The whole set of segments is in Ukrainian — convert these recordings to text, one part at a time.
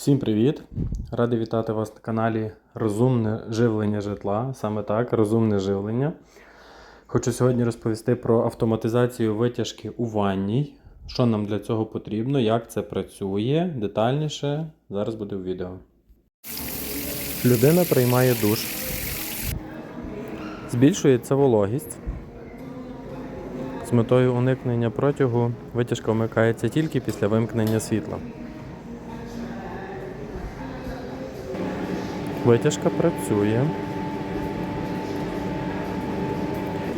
Всім привіт! Радий вітати вас на каналі Розумне живлення житла. Саме так, розумне живлення. Хочу сьогодні розповісти про автоматизацію витяжки у ванній. Що нам для цього потрібно, як це працює детальніше. Зараз буде в відео. Людина приймає душ. Збільшується вологість. З метою уникнення протягу витяжка вмикається тільки після вимкнення світла. Витяжка працює.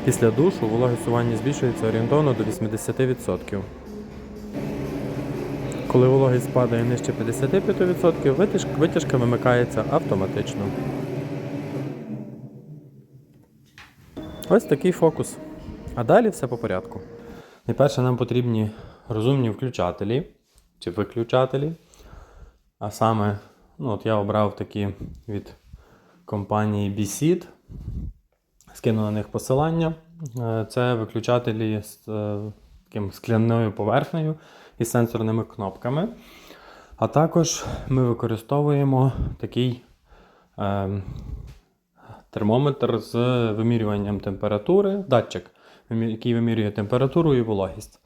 Після душу у збільшується орієнтовно до 80%. Коли вологість падає нижче 55%, витяжка, витяжка вимикається автоматично. Ось такий фокус. А далі все по порядку. Найперше нам потрібні розумні включателі чи виключателі. А саме, ну от я обрав такі від компанії BSEED. Скину на них посилання. Е, Це виключателі з е, таким скляною поверхнею і сенсорними кнопками. А також ми використовуємо такий е, термометр з вимірюванням температури, датчик, який вимірює температуру і вологість.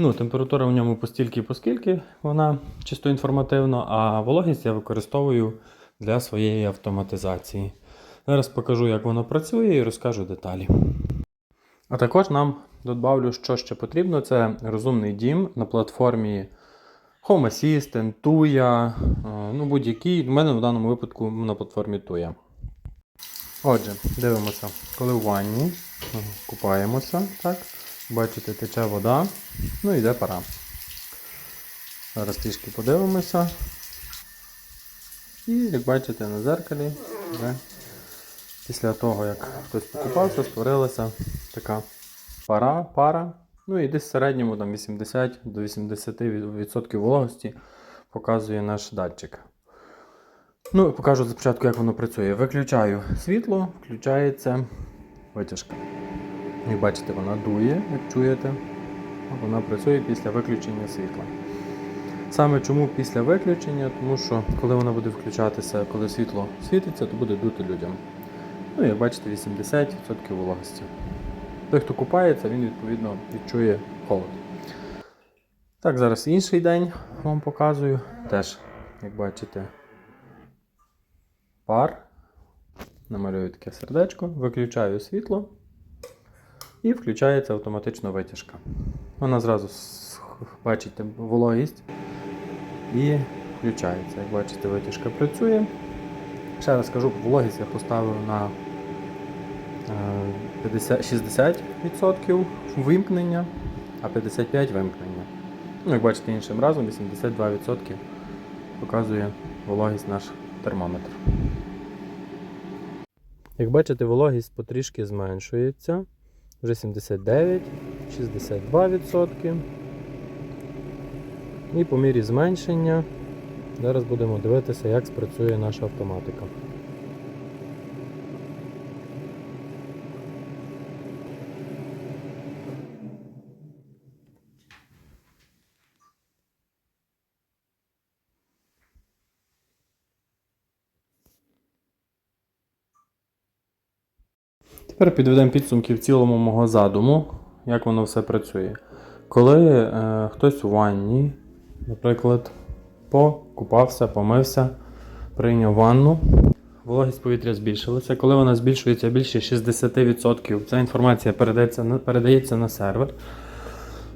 Ну, температура в ньому постільки поскільки вона чисто інформативно, а вологість я використовую для своєї автоматизації. Зараз покажу, як воно працює і розкажу деталі. А також нам додбавлю, що ще потрібно. Це розумний дім на платформі Home Assistant, Tuya, е, ну будь-який. У мене в даному випадку на платформі Tuya. Отже, дивимося, коли в ванні, купаємося, так. Бачите, тече вода, ну йде пара. Зараз трішки подивимося. І як бачите на зеркалі, вже після того, як хтось покупався, створилася така пара, пара. Ну і десь в середньому там 80 до 80% вологості показує наш датчик. Ну, покажу спочатку, як воно працює. Виключаю світло, включається витяжка. Як бачите, вона дує, як чуєте. Вона працює після виключення світла. Саме чому після виключення? Тому що коли вона буде включатися, коли світло світиться, то буде дути людям. Ну, як бачите, 80% вологості. Той, хто купається, він відповідно відчує холод. Так, зараз інший день вам показую. Теж, як бачите, пар. Намалюю таке сердечко, виключаю світло і включається автоматично витяжка. Вона зразу бачите вологість і включається. Як бачите, витяжка працює. Ще раз кажу, вологість я поставив на е, 50, 60% вимкнення, а 55% вимкнення. Ну, як бачите, іншим разом 82% показує вологість наш термометр. Як бачите, вологість потрішки зменшується. Вже 79, 62%. І по мірі зменшення зараз будемо дивитися, як спрацює наша автоматика. Тепер підведемо підсумки в цілому мого задуму, як воно все працює. Коли е, хтось у ванні, наприклад, покупався, помився, прийняв ванну, вологість повітря збільшилася. Коли вона збільшується більше 60%, ця інформація передається передається на сервер.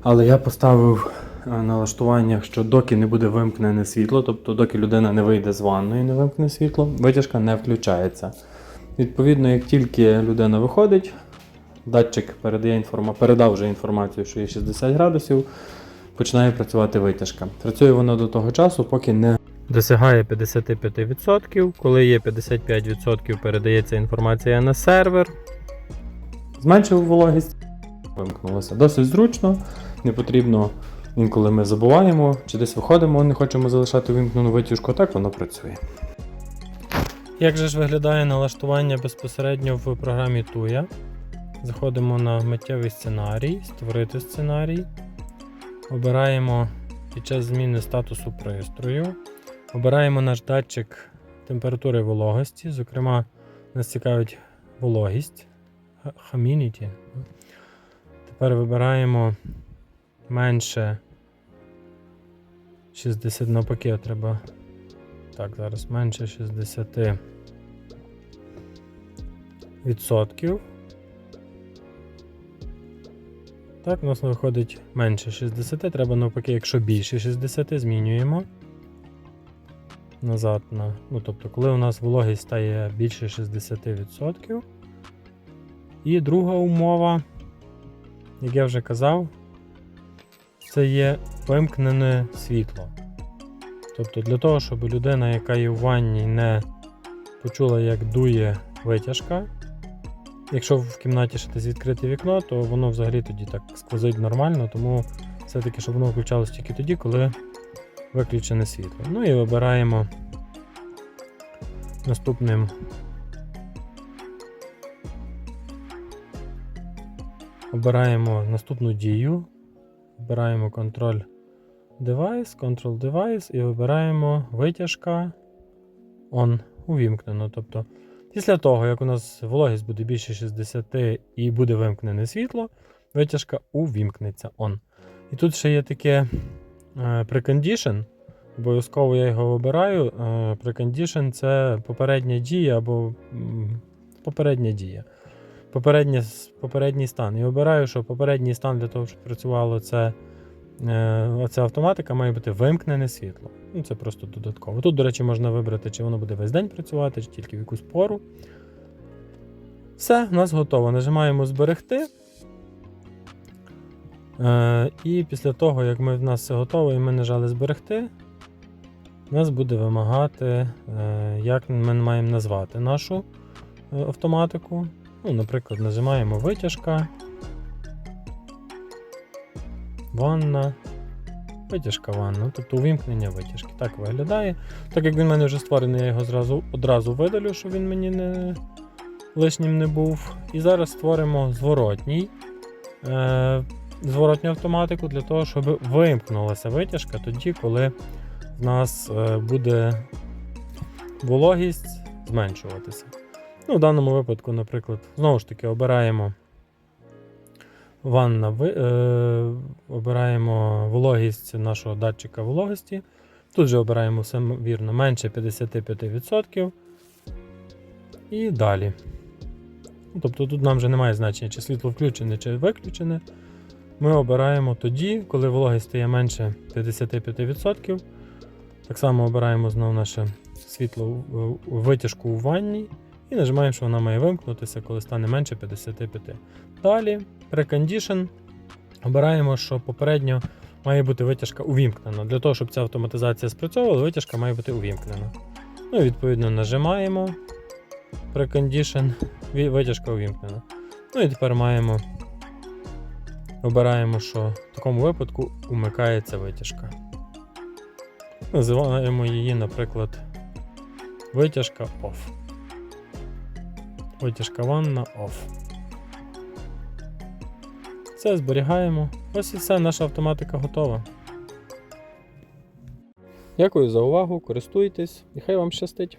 Але я поставив е, налаштування, що доки не буде вимкнене світло, тобто доки людина не вийде з ванної і не вимкне світло, витяжка не включається. Відповідно, як тільки людина виходить, датчик передає інформа... передав вже інформацію, що є 60 градусів, починає працювати витяжка. Працює воно до того часу, поки не досягає 55%. Коли є 55%, передається інформація на сервер. Зменшив вологість, вимкнулося. Досить зручно, не потрібно. Інколи ми забуваємо, чи десь виходимо, не хочемо залишати вимкнену витяжку, так воно працює. Як же ж виглядає налаштування безпосередньо в програмі Tuya? Заходимо на миттєвий сценарій, створити сценарій. Обираємо під час зміни статусу пристрою. Обираємо наш датчик температури вологості. Зокрема, нас цікавить вологість. Хамініті. Тепер вибираємо менше 60 навпаки, треба. Так, зараз менше 60 відсотків. Так, у нас виходить менше 60, треба навпаки, якщо більше 60, змінюємо назад на. Ну, тобто, коли у нас вологість стає більше 60%. І друга умова, як я вже казав, це є вимкнене світло. Тобто для того, щоб людина, яка є в ванні, не почула, як дує витяжка. Якщо в кімнаті ще десь відкрите вікно, то воно взагалі тоді так сквозить нормально, тому все-таки, щоб воно включалось тільки тоді, коли виключене світло. Ну і вибираємо наступним обираємо наступну дію, вибираємо контроль девайс, Control Device і вибираємо витяжка on увімкнено. Тобто, після того, як у нас вологість буде більше 60 і буде вимкнене світло, витяжка увімкнеться on. І тут ще є таке е, precondition. Обов'язково я його вибираю. Е, Precondition це попередня дія або попередня дія. Попереднє, попередній стан. І обираю, що попередній стан для того, щоб працювало це, оця автоматика, має бути вимкнене світло. Ну, це просто додатково. Тут, до речі, можна вибрати, чи воно буде весь день працювати, чи тільки в якусь пору. Все, у нас готово. Нажимаємо зберегти. Е, і після того, як ми, в нас все готово, і ми нажали зберегти, нас буде вимагати, е, як ми маємо назвати нашу е, автоматику. Ну, наприклад, нажимаємо витяжка. Ванна. Витяжка ванна, тобто увімкнення витяжки. Так виглядає. Так як він в мене вже створений, я його зразу, одразу видалю, щоб він мені не лишнім не був. І зараз створимо зворотній. Е, зворотню автоматику для того, щоб вимкнулася витяжка тоді, коли в нас е, буде вологість зменшуватися. Ну, в даному випадку, наприклад, знову ж таки, обираємо ванна, ви- е, обираємо вологість нашого датчика вологості. Тут же обираємо все вірно менше 55%. І далі. Ну, Тобто тут нам вже немає значення, чи світло включене, чи виключене. Ми обираємо тоді, коли вологість стає менше 55%. Так само обираємо знову наше світло витяжку у ванні. І нажимаємо, що вона має вимкнутися, коли стане менше 55. Далі, precondition. Обираємо, що попередньо має бути витяжка увімкнена. Для того, щоб ця автоматизація спрацьовувала, витяжка має бути увімкнена. Ну і відповідно нажимаємо precondition, витяжка увімкнена. Ну і тепер маємо. Обираємо, що в такому випадку умикається витяжка. Називаємо її, наприклад, витяжка OFF. Витяжка ванна OFF. Все зберігаємо. Ось і все, наша автоматика готова. Дякую за увагу, користуйтесь і хай вам щастить.